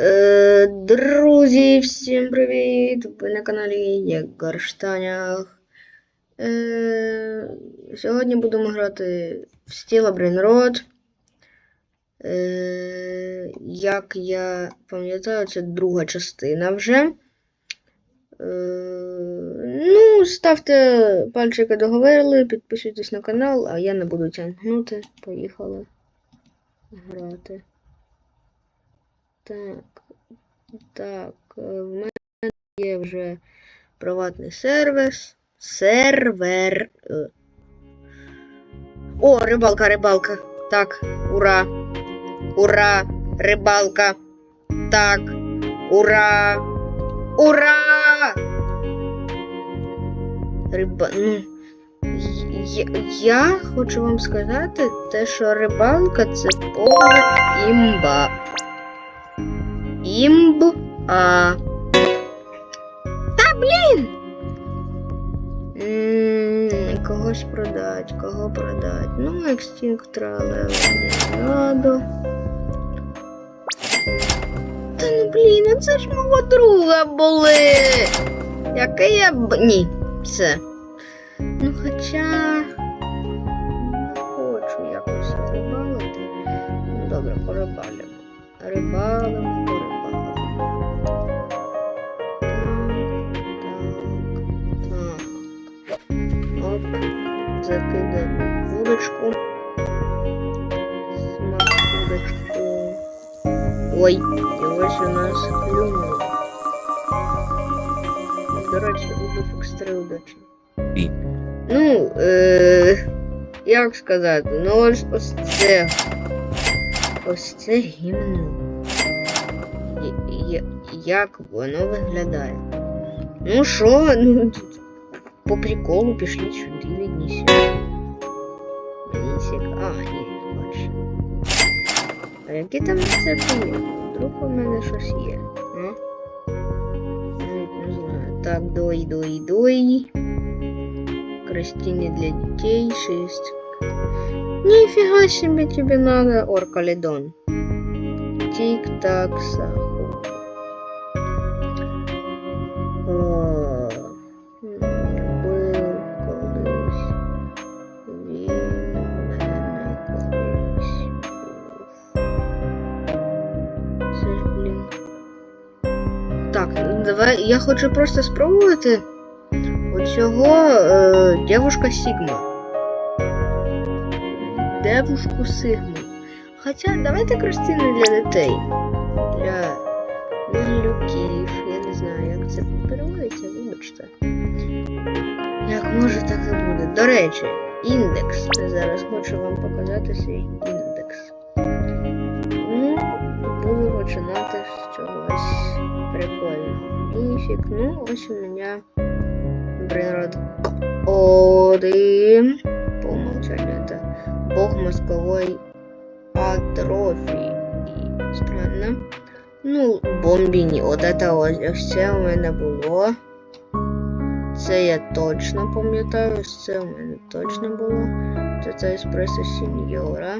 Е, друзі, всім привіт! Ви на каналі Єгор Штанях. Е, сьогодні будемо грати в Road. Е, як я пам'ятаю, це друга частина вже. Е, ну, ставте пальчики договорили, підписуйтесь на канал, а я не буду тягнути. Поїхали грати. Так. Так, е, в мене є вже приватний сервіс. Сервер. е. О, рибалка, рибалка. Так, ура. Ура! Рибалка. Так. Ура! Ура! Риба. Ну. Я, я хочу вам сказати те, що рибалка це повна імба. Імб. А. Та блін! Когось продать, кого продать. Ну, екстинкт трале не надо. Та ну блін, а це ж мого друга були. Який я б. Ні, все. Ну хоча. Не хочу якось рибалити. Ну добре, порибалимо. Рибалимо, Закидаємо вудочку. Смак вудочку. Ой, і ось у нас клюнуло. До речі, вибух екструдочі. І? Ну, е, як сказати, ну ось ось це. Ось це гімно. Як воно виглядає? Ну що, ну тут по приколу пішли сюди відніся. А там є? Вдруг у мене щось є. Навіть не знаю. Так, дой, дой, дой. Крастини для детей 6. Нифига себе тебе надо, Оркалидон. Тик-так, Я хочу просто спробувати оцього е, дівушка Сігма. Девушку Сигму. Хоча давайте крестини для дітей. Для малюків. Я не знаю, як це переводиться, вибачте. Як може, так і буде. До речі, індекс. Я зараз хочу вам показати свій індекс. Ну, буду починати з чогось прикольного. Ніфік. Ну, ось у мене Бринрод один. По умолчанию это бог мозговой атрофии. Странно. Ну, бомбіні. От это ось це у мене було. Це я точно пам'ятаю, це у мене точно було. Це це еспресо сіньора.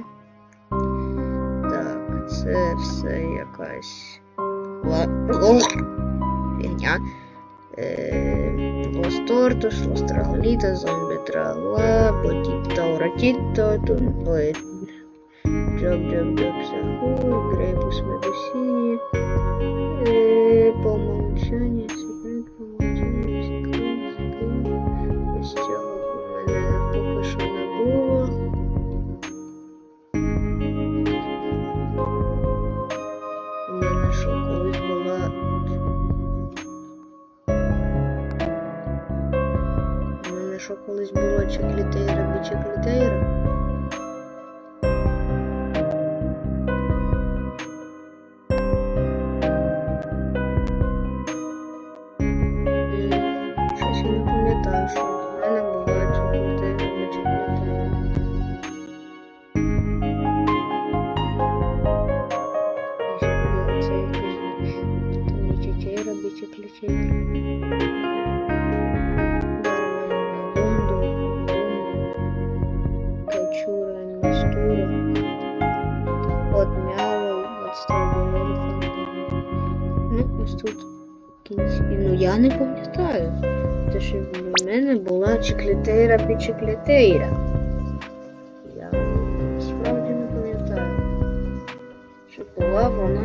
Так, це все якась ла... ea. Los tortos, los trajolitos, zombie tralala, potito, ratito, Džiog, džiog, džiog, sehu, greipus, medusinį. Що колись було чеклітейра бі чеклітейра. Щось я не пам'ятаю, що Качура, Мистура, от Мяу, Ну, ось тут кінці? Ну я не пам'ятаю. Те, що в мене була чеклітейра пічеклітейра. Я справді не пам'ятаю. Що була вона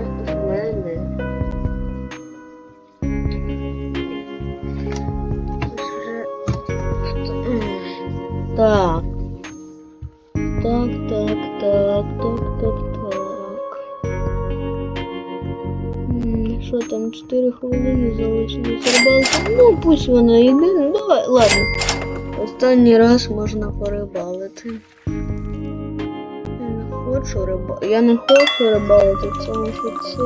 Що там, 4 хвилини залишилось рибалки? Ну, пусть вона йде. Ну, давай, ладно. Останній раз можна порибалити. Я не хочу рибалити. Я не хочу рибалити, тому що це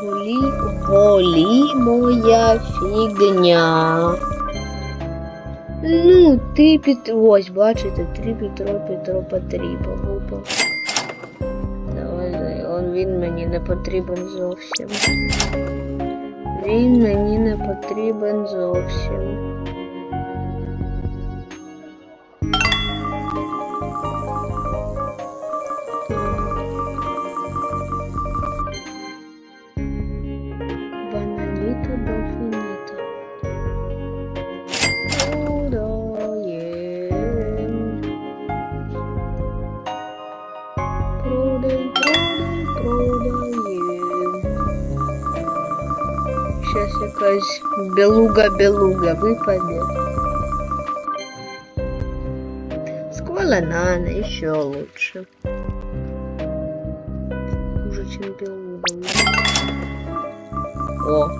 голі, голі моя фігня. Ну, ти під... Ось, бачите, три Петро, Петро потрібно випав. Він мені не потрібен зовсім. Він мені не потрібен зовсім. Белуга-белуга випаде. Скваленана еще лучше. Хуже, чем белуга. О!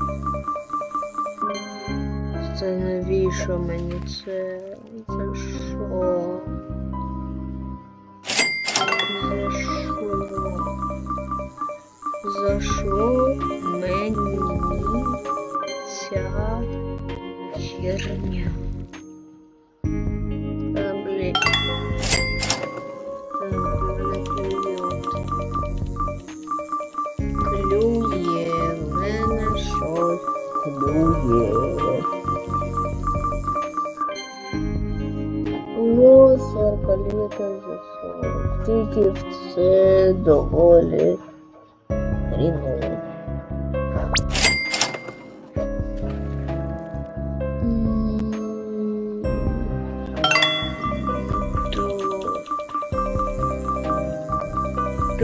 Це навіщо мені це? Що? херня. Да, блядь. Клює, доволі хріново.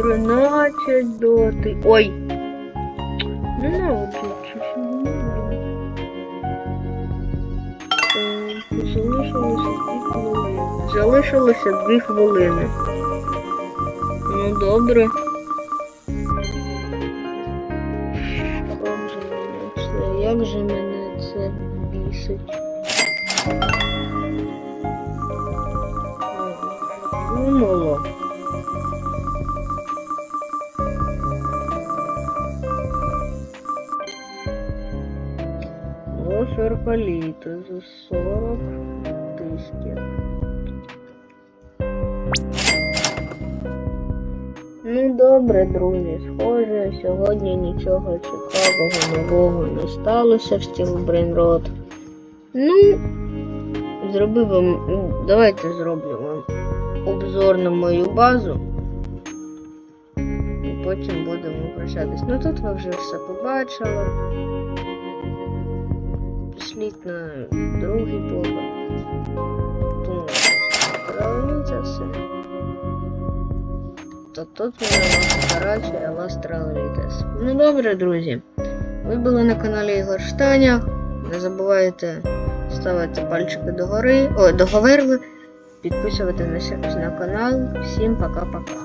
13 доти. Ой! Ну на щось. Залишилося дві хвилини. Залишилося 2 хвилини. Ну добре. Як же мене це бісить? Думало. Арбаліти за 40 тисяч. Ну добре, друзі, схоже, сьогодні нічого цікавого нового не сталося в Steel Brain Road. Ну, зробив вам. ну, Давайте зроблю вам обзор на мою базу. І потім будемо прощатись. Ну тут ви вже все побачили. Пішліть на другий поверх. Думаю, це все. То тут мене вас караче, а вас тралорітес. Ну добре, друзі. Ви були на каналі Ігор Штаня. Не забувайте ставити пальчики догори, ой, договерли, підписуватися на канал. Всім пока-пока.